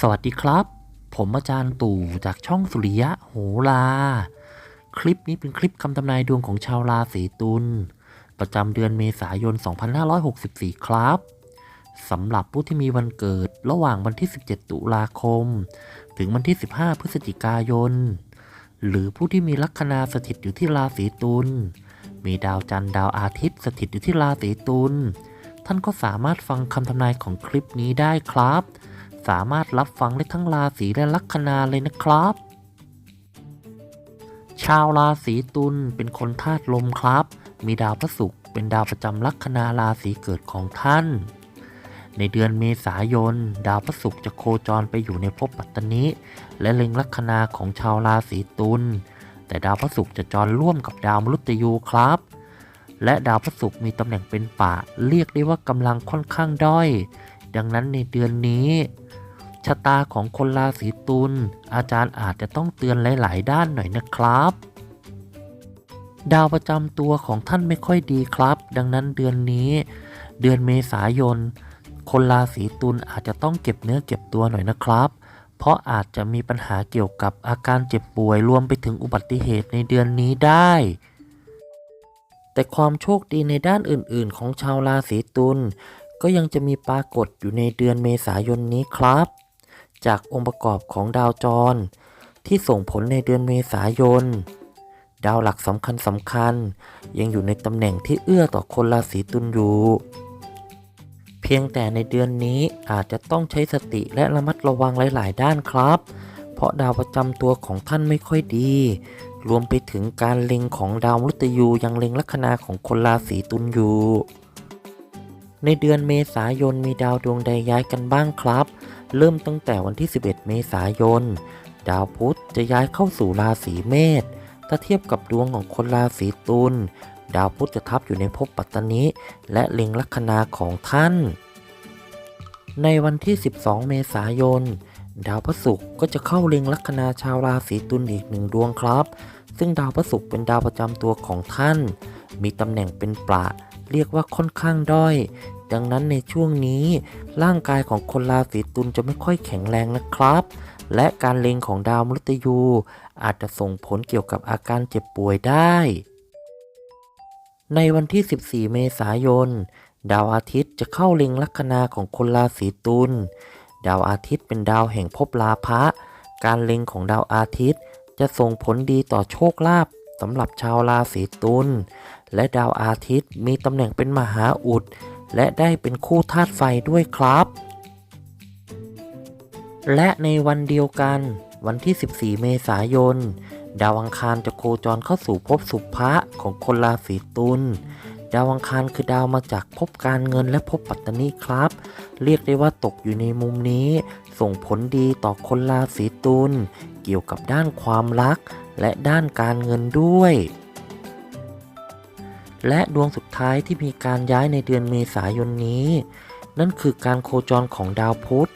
สวัสดีครับ ผมอาจารย์ตู่จากช่องสุริยะโหรา คลิปนี้เป็นคลิปคำทำนายดวงของชาวราศีตุลประจำเดือนเมษายน 2564 ครับสำหรับผู้ที่มีวันเกิดระหว่างวันที่ 17 ตุลาคม ถึงวันที่ 15 พฤศจิกายน หรือผู้ที่มีลัคนาสถิตอยู่ที่ราศีตุลมีดาวจันทร์ดาวอาทิตย์สถิตอยู่ที่ราศีตุลท่านก็สามารถฟังคำทำนายของคลิปนี้ได้ครับ สามารถรับฟังได้ทั้งราศีและลัคนาเลยนะครับ ชาวราศีตุลเป็นคนธาตุลมครับ มีดาวพระศุกร์เป็นดาวประจำลัคนาราศีเกิดของท่าน ในเดือนเมษายน ดาวพระศุกร์จะโคจรไปอยู่ในภพปัตตนิและเล็งลัคนาของชาวราศีตุลแต่ดาวพระศุกร์จะจรร่วมกับดาวมฤตยูครับ และดาวพระศุกร์มีตำแหน่งเป็นป่าเรียกได้ว่ากำลังค่อนข้างด้อย ดังนั้นในเดือนนี้ชะตาของคนราศีตุลอาจารย์อาจจะต้องเตือนหลาย ๆ ด้านหน่อยนะครับ ดาวประจำตัวของท่านไม่ค่อยดีครับ ดังนั้นเดือนนี้ เดือนเมษายน คนราศีตุลอาจจะต้องเก็บเนื้อเก็บตัวหน่อยนะครับ เพราะอาจจะมีปัญหาเกี่ยวกับอาการเจ็บป่วยรวมไปถึงอุบัติเหตุในเดือนนี้ได้ แต่ความโชคดีในด้านอื่น ๆ ของชาวราศีตุล ก็ยังจะมีปรากฏอยู่ในเดือนเมษายนนี้ครับ จากองค์ประกอบของดาวจร ที่ส่งผลในเดือนเมษายน ดาวหลักสำคัญสำคัญๆยังอยู่ในตำแหน่งที่เอื้อต่อคนราศีตุลอยู่เพียงแต่ในเดือนนี้อาจจะต้องใช้สติและระมัดระวังหลาย ๆ ด้านครับ เพราะดาวประจำตัวของท่านไม่ค่อยดี รวมไปถึงการเล็งของดาวมฤตยูยังเล็งลัคนาของคนราศีตุลอยู่ ในเดือนเมษายนมีดาวดวงใดย้ายกันบ้างครับ เริ่มตั้งแต่วันที่ 11 เมษายน ดาวพุธจะย้ายเข้าสู่ราศีเมษ ถ้าเทียบกับดวงของคนราศีตุล ดาวพุธจะทับอยู่ในภพปัตตนิและเล็งลัคนาของท่าน ในวันที่ 12 เมษายน ดาวพระศุกร์ก็จะเข้าเล็งลัคนาชาวราศีตุลอีกหนึ่งดวงครับ ซึ่งดาวพระศุกร์เป็นดาวประจำตัวของท่าน มีตำแหน่งเป็นประเรียกว่าค่อนข้างด้อย ดังนั้นในช่วงนี้ ร่างกายของคนราศีตุลจะไม่ค่อยแข็งแรงนะครับ และการเล็งของดาวมฤตยู อาจจะส่งผลเกี่ยวกับอาการเจ็บป่วยได้ ในวันที่ 14 เมษายน ดาวอาทิตย์จะเข้าเล็งลัคนาของคนราศีตุลดาวอาทิตย์เป็นดาวแห่งภพลาภะการเล็งของดาวอาทิตย์จะส่งผลดีต่อโชคลาภสำหรับชาวราศีตุลและดาวอาทิตย์มีตำแหน่งเป็นมหาอุด และได้เป็นคู่ธาตุไฟด้วยครับ และในวันเดียวกัน วันที่ 14 เมษายน ดาวอังคารจะโคจรเข้าสู่ภพสุภะของคนราศีตุลดาวอังคารคือดาวมาจากภพการเงินและภพปัตตนีครับ เรียกได้ว่าตกอยู่ในมุมนี้ ส่งผลดีต่อคนราศีตุลเกี่ยวกับด้านความรักและด้านการเงินด้วย และดวงสุดท้ายที่มีการย้ายในเดือนเมษายนนี้ นั่นคือการโคจรของดาวพุธ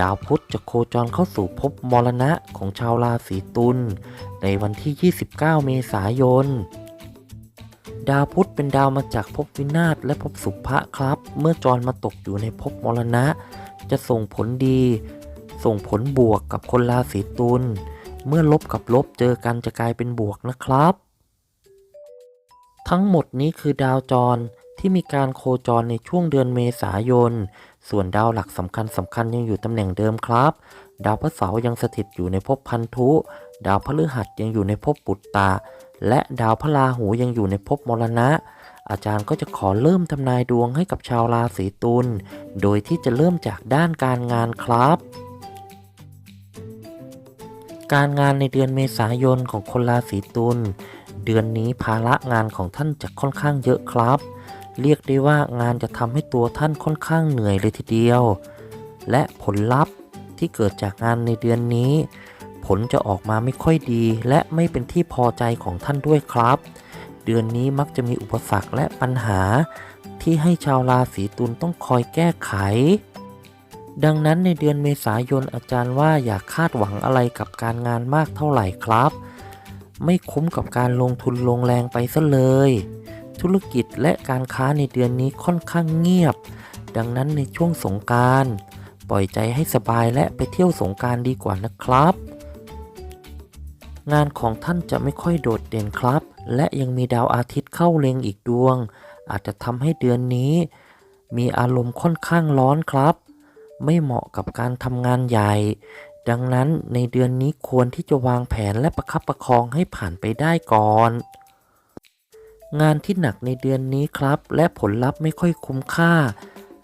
ดาวพุธจะโคจรเข้าสู่ภพมรณะของชาวราศีตุลในวันที่ 29 เมษายน ดาวพุธเป็นดาวมาจากภพวินาศและภพสุภะครับ เมื่อจรมาตกอยู่ในภพมรณะ จะส่งผลดี ส่งผลบวกกับคนราศีตุลเมื่อลบกับลบเจอกันจะกลายเป็นบวกนะครับ ทั้งหมดนี้คือดาวจรที่มีการโคจรในช่วงเดือนเมษายน ส่วนดาวหลักสำคัญสำคัญยังอยู่ตำแหน่งเดิมครับ ดาวพระเสาร์ยังสถิตอยู่ในภพพันธุ ดาวพฤหัสยังอยู่ในภพปุตตาและดาวพระราหูยังอยู่ในภพมรณะ อาจารย์ก็จะขอเริ่มทำนายดวงให้กับชาวราศีตุล โดยที่จะเริ่มจากด้านการงานครับการงานในเดือนเมษายนของคนราศีตุล เดือนนี้ภาระงานของท่านจะค่อนข้างเยอะครับ เรียกได้ว่างานจะทำให้ตัวท่านค่อนข้างเหนื่อยเลยทีเดียว และผลลัพธ์ที่เกิดจากงานในเดือนนี้ ผลจะออกมาไม่ค่อยดี และไม่เป็นที่พอใจของท่านด้วยครับ เดือนนี้มักจะมีอุปสรรคและปัญหา ที่ให้ชาวราศีตุลต้องคอยแก้ไข ดังนั้นในเดือนเมษายนอาจารย์ว่าอย่าคาดหวังอะไรกับการงานมากเท่าไหร่ครับ ไม่คุ้มกับการลงทุนลงแรงไปซะเลย ธุรกิจและการค้าในเดือนนี้ค่อนข้างเงียบ ดังนั้นในช่วงสงการปล่อยใจให้สบายและไปเที่ยวสงการดีกว่านะครับ งานของท่านจะไม่ค่อยโดดเด่นครับ และยังมีดาวอาทิตย์เข้าเล็งอีกดวง อาจจะทำให้เดือนนี้ มีอารมณ์ค่อนข้างร้อนครับ ไม่เหมาะกับการทำงานใหญ่ ดังนั้นในเดือนนี้ควรที่จะวางแผนและประคับประคองให้ผ่านไปได้ก่อน งานที่หนักในเดือนนี้ครับ และผลลัพธ์ไม่ค่อยคุ้มค่า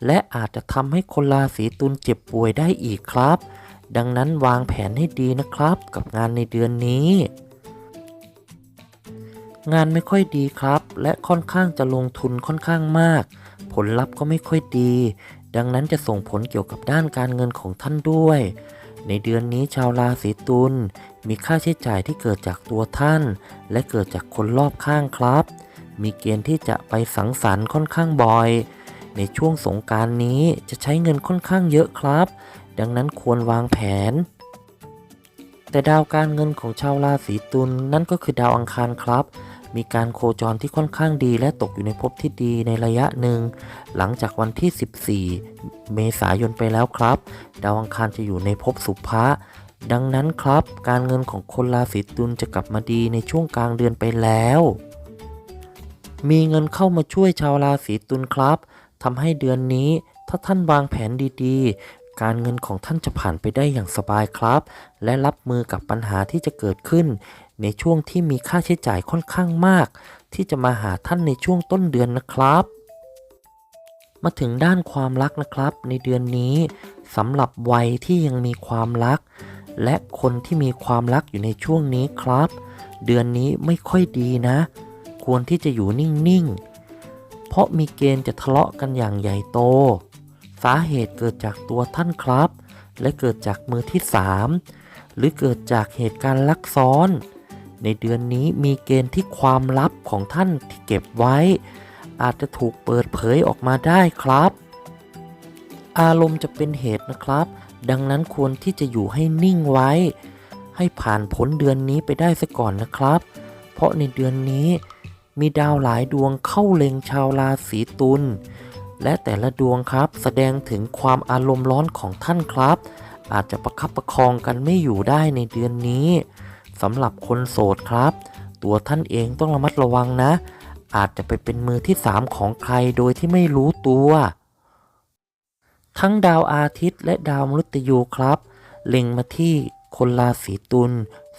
และอาจจะทำให้คนราศีตุลเจ็บป่วยได้อีกครับ ดังนั้นวางแผนให้ดีนะครับ กับงานในเดือนนี้ งานไม่ค่อยดีครับ และค่อนข้างจะลงทุนค่อนข้างมาก ผลลัพธ์ก็ไม่ค่อยดี ดังนั้นจะส่งผลเกี่ยวกับด้านการเงินของท่านด้วย ในเดือนนี้ชาวราศีตุลมีค่าใช้จ่ายที่เกิดจากตัวท่าน และเกิดจากคนรอบข้างครับ มีเกณฑ์ที่จะไปสังสรรค์ค่อนข้างบ่อย ในช่วงสงการนี้จะใช้เงินค่อนข้างเยอะครับ ดังนั้นควรวางแผน แต่ดาวการเงินของชาวราศีตุลนั่นก็คือดาวอังคารครับ มีการโคจรที่ค่อนข้างดีและตกอยู่ในภพที่ดีในระยะหนึ่ง หลังจากวันที่ 14 เมษายนไปแล้วครับ ดาวอังคารจะอยู่ในภพสุภะดังนั้นครับ การเงินของคนราศีตุลจะกลับมาดีในช่วงกลางเดือนไปแล้ว มีเงินเข้ามาช่วยชาวราศีตุลครับทำให้เดือนนี้ถ้าท่านวางแผนดีๆ การเงินของท่านจะผ่านไปได้อย่างสบายครับ และรับมือกับปัญหาที่จะเกิดขึ้น ในช่วงที่มีค่าใช้จ่ายค่อนข้างมาก ที่จะมาหาท่านในช่วงต้นเดือนนะครับ มาถึงด้านความรักนะครับ ในเดือนนี้สำหรับวัยที่ยังมีความรัก และคนที่มีความรักอยู่ในช่วงนี้ครับ เดือนนี้ไม่ค่อยดีนะ ควรที่จะอยู่นิ่งๆ เพราะมีเกณฑ์จะทะเลาะกันอย่างใหญ่โต สาเหตุเกิดจากตัวท่านครับ และเกิดจากมือที่ 3 หรือเกิดจากเหตุการณ์ลักซ้อน ในเดือนนี้มีเกณฑ์ที่ความลับของท่านที่เก็บไว้ อาจจะถูกเปิดเผยออกมาได้ครับ อารมณ์จะเป็นเหตุนะครับ ดังนั้นควรที่จะอยู่ให้นิ่งไว้ ให้ผ่านพ้นเดือนนี้ไปได้ซะก่อนนะครับ เพราะในเดือนนี้มีดาวหลายดวงเข้าเล็งชาวราศีตุลและแต่ละดวงครับแสดงถึงความอารมณ์ร้อนของท่านครับ อาจจะประคับประคองกันไม่อยู่ได้ในเดือนนี้ สำหรับคนโสดครับ ตัวท่านเองต้องระมัดระวังนะ อาจจะไปเป็นมือที่สามของใครโดยที่ไม่รู้ตัว ทั้งดาวอาทิตย์และดาวมฤตยูครับ เล็งมาที่คนราศีตุล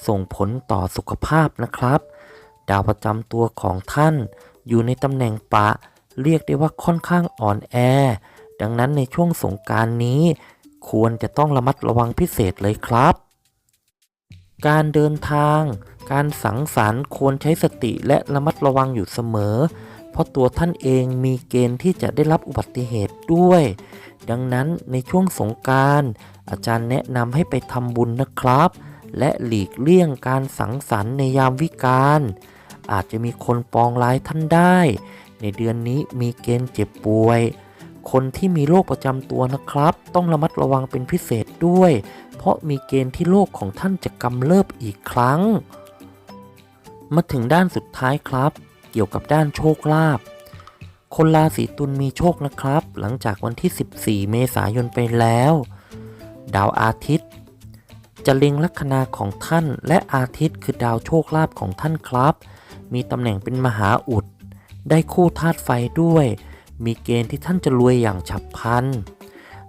ส่งผลต่อสุขภาพนะครับ ดาวประจำตัวของท่านอยู่ในตำแหน่งปะ เรียกได้ว่าค่อนข้างอ่อนแอ ดังนั้นในช่วงสงการนี้ ควรจะต้องระมัดระวังพิเศษเลยครับ การเดินทาง การสังสรรค์ควรใช้สติและระมัดระวังอยู่เสมอ เพราะตัวท่านเองมีเกณฑ์ที่จะได้รับอุบัติเหตุด้วย ดังนั้นในช่วงสงการอาจารย์แนะนำให้ไปทำบุญนะครับ และหลีกเลี่ยงการสังสรรค์ในยามวิกาลอาจจะมีคนปองร้ายท่านได้ ในเดือนนี้มีเกณฑ์เจ็บป่วย คนที่มีโรคประจำตัวนะครับ ต้องระมัดระวังเป็นพิเศษด้วย เพราะมีเกณฑ์ที่โรคของท่านจะกำเริบอีกครั้ง มาถึงด้านสุดท้ายครับ เกี่ยวกับด้านโชคลาภคนราศีตุลมีโชคนะครับ หลังจากวันที่ 14 เมษายนไปแล้ว ดาวอาทิตย์ จะเล็งลัคนาของท่าน และอาทิตย์คือดาวโชคลาภของท่านครับ มีตำแหน่งเป็นมหาอุด ได้คู่ธาตุไฟด้วย มีเกณฑ์ที่ท่านจะรวยอย่างฉับพลัน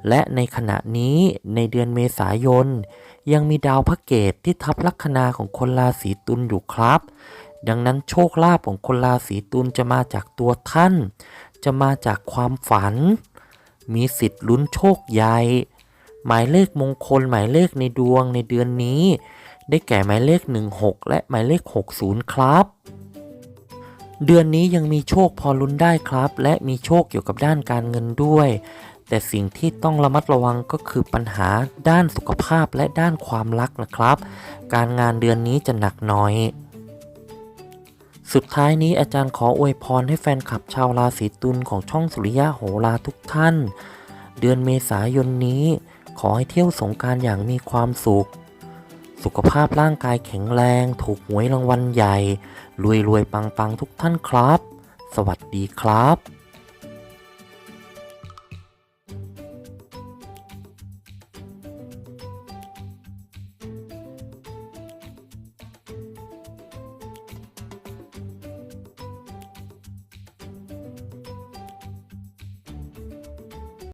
และในขณะนี้ในเดือนเมษายน ยังมีดาวพระเกตที่ทับลัคนาของคนราศีตุลอยู่ครับ ดังนั้นโชคลาภของคนราศีตุลจะมาจากตัวท่าน จะมาจากความฝัน มีสิทธิ์ลุ้นโชคใหญ่ หมายเลขมงคลหมายเลขในดวงในเดือนนี้ ได้แก่หมายเลข 16 และหมายเลข 60 ครับ เดือนนี้ยังมีโชคพอลุ้นได้ครับ และมีโชคเกี่ยวกับด้านการเงินด้วย แต่สิ่งที่ต้องระมัดระวังก็คือปัญหาด้านสุขภาพและด้านความรักนะครับ การงานเดือนนี้จะหนักหน่อยสุดท้ายนี้อาจารย์ขออวยพรให้แฟนคลับชาวราศีตุลของช่องสุริยะโหราทุกท่าน เดือนเมษายนนี้ ขอให้เที่ยวสงการอย่างมีความสุข สุขภาพร่างกายแข็งแรง ถูกหวยรางวัลใหญ่ รวยรวยๆปังปังๆทุกท่านครับ สวัสดีครับ